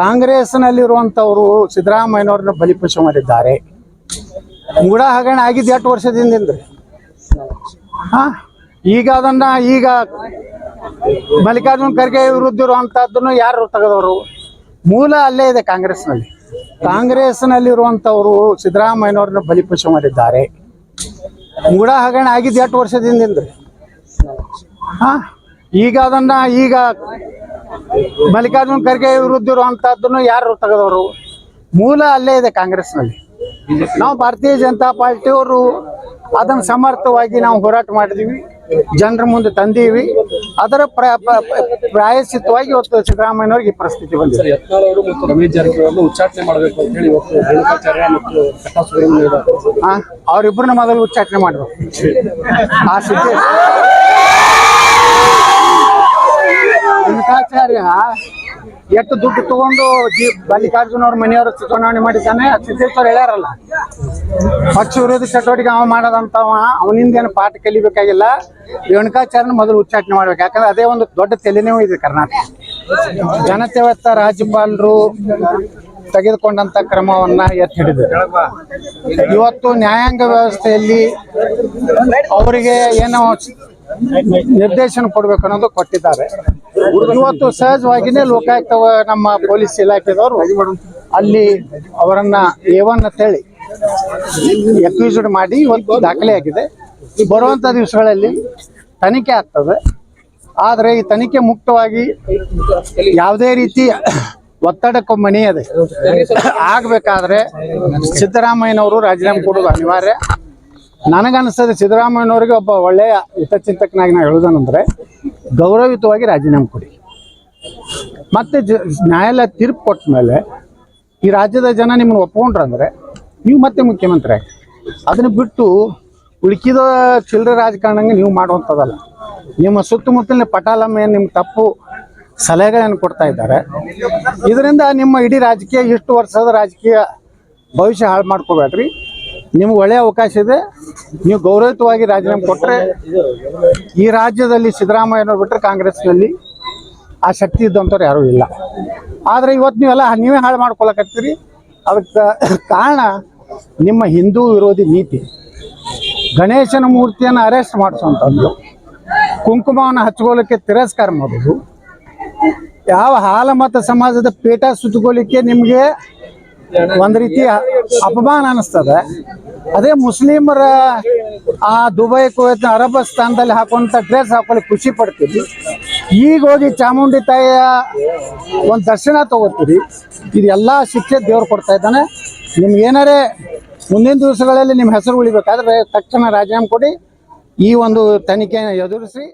ಕಾಂಗ್ರೆಸ್ನಲ್ಲಿರುವಂತವರು ಸಿದ್ದರಾಮಯ್ಯನವ್ರನ್ನ ಬಲಿಪಶು ಮಾಡಿದ್ದಾರೆ. ಮೂಡ ಹಗರಣ ಆಗಿದ್ದು ಎಷ್ಟು ವರ್ಷದಿಂದ ಹಾ? ಈಗ ಅದನ್ನ ಈಗ ಮಲ್ಲಿಕಾರ್ಜುನ್ ಖರ್ಗೆ ವಿರುದ್ಧ ಇರುವಂತಹದ್ದನ್ನು ಯಾರು ತೆಗೆದವರು? ಮೂಲ ಅಲ್ಲೇ ಇದೆ ಕಾಂಗ್ರೆಸ್ನಲ್ಲಿ. ಕಾಂಗ್ರೆಸ್ನಲ್ಲಿರುವಂಥವರು ಸಿದ್ದರಾಮಯ್ಯನವ್ರನ್ನ ಬಲಿಪಶು ಮಾಡಿದ್ದಾರೆ. ಮೂಡ ಹಗರಣ ಆಗಿದ್ದು ಎಷ್ಟು ವರ್ಷದಿಂದ ಹಾ? ಈಗ ಅದನ್ನ ಈಗ ಮಲ್ಲಿಕಾರ್ಜುನ್ ಖರ್ಗೆ ವಿರುದ್ಧ ಇರುವಂತಹದ್ದನ್ನು ಯಾರು ತೆಗೆದವರು? ಮೂಲ ಅಲ್ಲೇ ಇದೆ ಕಾಂಗ್ರೆಸ್ನಲ್ಲಿ. ನಾವು ಭಾರತೀಯ ಜನತಾ ಪಾರ್ಟಿಯವರು ಅದನ್ನು ಸಮರ್ಥವಾಗಿ ನಾವು ಹೋರಾಟ ಮಾಡಿದೀವಿ ಜನರ ಮುಂದೆ ತಂದೀವಿ ಅದರ ಪ್ರ ಪ- ಪ- ಪ್ರಾಯಶ್ಚಿತ್ತವಾಗಿ ಇವತ್ತು ಸಿದ್ದರಾಮಯ್ಯನವ್ರಿಗೆ ಈ ಪರಿಸ್ಥಿತಿ ಬಂದಿದೆ. ರಮೇಶ್ ಜಾರಕಿಹೊಳಿ ಉಚ್ಚಾಟನೆ ಮಾಡಬೇಕು ಅಂತ ಹೇಳಿ ಅವ್ರಿಬ್ರನ್ನ ಮೊದಲು ಉಚ್ಚಾಟನೆ ಮಾಡಬೇಕು. ಆ ಸಿದ್ಧೇಶ. ರೇಣುಕಾಚಾರ್ಯ ಎಷ್ಟು ದುಡ್ಡು ತಗೊಂಡು ಮಲ್ಲಿಕಾರ್ಜುನ ಅವ್ರ ಮನೆಯವರು ಚುನಾವಣೆ ಮಾಡಿದ್ದಾನೆ ಸಿದ್ದೇಶ್ವರ ಹೇಳ್ಯಾರಲ್ಲ. ಪಕ್ಷ ವಿರೋಧಿ ಚಟುವಟಿಕೆ ಅವ ಮಾಡೋದಂತವ ಅವನಿಂದ ಏನು ಪಾಠ ಕಲಿಬೇಕಾಗಿಲ್ಲ. ರೇಣುಕಾಚಾರ್ಯನ ಮೊದಲು ಉಚ್ಚಾಟನೆ ಮಾಡ್ಬೇಕು, ಯಾಕಂದ್ರೆ ಅದೇ ಒಂದು ದೊಡ್ಡ ತಲೆನೋವು ಇದೆ ಕರ್ನಾಟಕ. ಜನತೆವತ್ತ ರಾಜ್ಯಪಾಲರು ತೆಗೆದುಕೊಂಡಂತ ಕ್ರಮವನ್ನ ಎತ್ತಿ ಹಿಡಿದರು ಇವತ್ತು ನ್ಯಾಯಾಂಗ ವ್ಯವಸ್ಥೆಯಲ್ಲಿ ಅವರಿಗೆ ಏನೋ ನಿರ್ದೇಶನ ಕೊಡ್ಬೇಕು ಅನ್ನೋದು ಕೊಟ್ಟಿದ್ದಾರೆ. ಇವತ್ತು ಸಹಜವಾಗಿನೇ ಲೋಕಾಯುಕ್ತ ನಮ್ಮ ಪೊಲೀಸ್ ಇಲಾಖೆದವರು ಅಲ್ಲಿ ಅವರನ್ನ ಏವನ್ ಅಂತೇಳಿ ಎಕ್ಯೂಸ್ಡ್ ಮಾಡಿ ಒಂದು ದಾಖಲೆ ಆಗಿದೆ ಬರುವಂತ ದಿವಸಗಳಲ್ಲಿ ತನಿಖೆ ಆಗ್ತದೆ. ಆದರೆ ಈ ತನಿಖೆ ಮುಕ್ತವಾಗಿ ಯಾವುದೇ ರೀತಿ ಒತ್ತಡಕ್ಕೂ ಮಣಿಯದೆ ಆಗ್ಬೇಕಾದ್ರೆ ಸಿದ್ದರಾಮಯ್ಯನವರು ರಾಜೀನಾಮೆ ಕೊಡೋದು ಅನಿವಾರ್ಯ. ನನಗನ್ನಿಸ್ತದೆ ಸಿದ್ದರಾಮಯ್ಯನವರಿಗೆ ಒಬ್ಬ ಒಳ್ಳೆಯ ಹಿತಚಿಂತಕನಾಗಿ ನಾವು ಹೇಳೋದನಂದ್ರೆ ಗೌರವಯುತವಾಗಿ ರಾಜೀನಾಮೆ ಕೊಡಿ. ಮತ್ತೆ ಜ, ನ್ಯಾಯಾಲಯ ತೀರ್ಪು ಕೊಟ್ಟ ಮೇಲೆ ಈ ರಾಜ್ಯದ ಜನ ನಿಮ್ಮನ್ನು ಒಪ್ಕೊಂಡ್ರಂದ್ರೆ ನೀವು ಮತ್ತೆ ಮುಖ್ಯಮಂತ್ರಿ ಆಗಿ ಅದನ್ನು ಬಿಟ್ಟು ಉಳುಕಿದ ಚಿಲ್ಲರೆ ರಾಜಕಾರಣಂಗೆ ನೀವು ಮಾಡುವಂಥದ್ದಲ್ಲ. ನಿಮ್ಮ ಸುತ್ತಮುತ್ತಲಿನ ಪಟಾಲಮ್ಮ ಏನು ನಿಮ್ಮ ತಪ್ಪು ಸಲಹೆಗಳನ್ನು ಕೊಡ್ತಾ ಇದ್ದಾರೆ. ಇದರಿಂದ ನಿಮ್ಮ ಇಡೀ ರಾಜಕೀಯ ಇಷ್ಟು ವರ್ಷದ ರಾಜಕೀಯ ಭವಿಷ್ಯ ಹಾಳು ಮಾಡ್ಕೋಬೇಡ್ರಿ. ನಿಮ್ಗೆ ಒಳ್ಳೆಯ ಅವಕಾಶ ಇದೆ. ನೀವು ಗೌರವಯುತವಾಗಿ ರಾಜೀನಾಮೆ ಕೊಟ್ಟರೆ ಈ ರಾಜ್ಯದಲ್ಲಿ ಸಿದ್ದರಾಮಯ್ಯನವ್ರು ಬಿಟ್ಟರೆ ಕಾಂಗ್ರೆಸ್ನಲ್ಲಿ ಆ ಶಕ್ತಿ ಇದ್ದಂಥವ್ರು ಯಾರೂ ಇಲ್ಲ. ಆದರೆ ಇವತ್ತು ನೀವೆಲ್ಲ ನೀವೇ ಹಾಳು ಮಾಡ್ಕೊಳಕತ್ತೀರಿ. ಅದಕ್ಕೆ ಕಾರಣ ನಿಮ್ಮ ಹಿಂದೂ ವಿರೋಧಿ ನೀತಿ. ಗಣೇಶನ ಮೂರ್ತಿಯನ್ನು ಅರೆಸ್ಟ್ ಮಾಡಿಸುವಂಥದ್ದು ಕುಂಕುಮವನ್ನು ಹಚ್ಕೊಳ್ಳಿಕ್ಕೆ ತಿರಸ್ಕಾರ ಮಾಡೋದು. ಯಾವ ಹಾಲಮತ ಸಮಾಜದ ಪೇಟ ಸುತ್ತಕೊಳ್ಳಿಕ್ಕೆ ನಿಮಗೆ ಒಂದು ರೀತಿ ಅಪಮಾನ ಅನಿಸ್ತದೆ. ಅದೇ ಮುಸ್ಲಿಮರ ಆ ದುಬೈ ಕುವೈತ್ನ ಅರಬ್ ಸ್ಥಾನದಲ್ಲಿ ಹಾಕುವಂಥ ಡ್ರೆಸ್ ಹಾಕೊಳ್ಳಿ ಖುಷಿ ಪಡ್ತೀರಿ. ಈಗ ಹೋಗಿ ಚಾಮುಂಡಿ ತಾಯಿಯ ಒಂದು ದರ್ಶನ ತಗೋತೀರಿ. ಇದೆಲ್ಲ ಶಿಕ್ಷೆ ದೇವ್ರು ಕೊಡ್ತಾ ಇದ್ದಾನೆ. ನಿಮ್ಗೆ ಏನಾರೇ ಮುಂದಿನ ದಿವಸಗಳಲ್ಲಿ ನಿಮ್ಮ ಹೆಸರು ಉಳಿಬೇಕಾದ್ರೆ ತಕ್ಷಣ ರಾಜೀನಾಮೆ ಕೊಡಿ. ಈ ಒಂದು ತನಿಖೆಯನ್ನು ಎದುರಿಸಿ.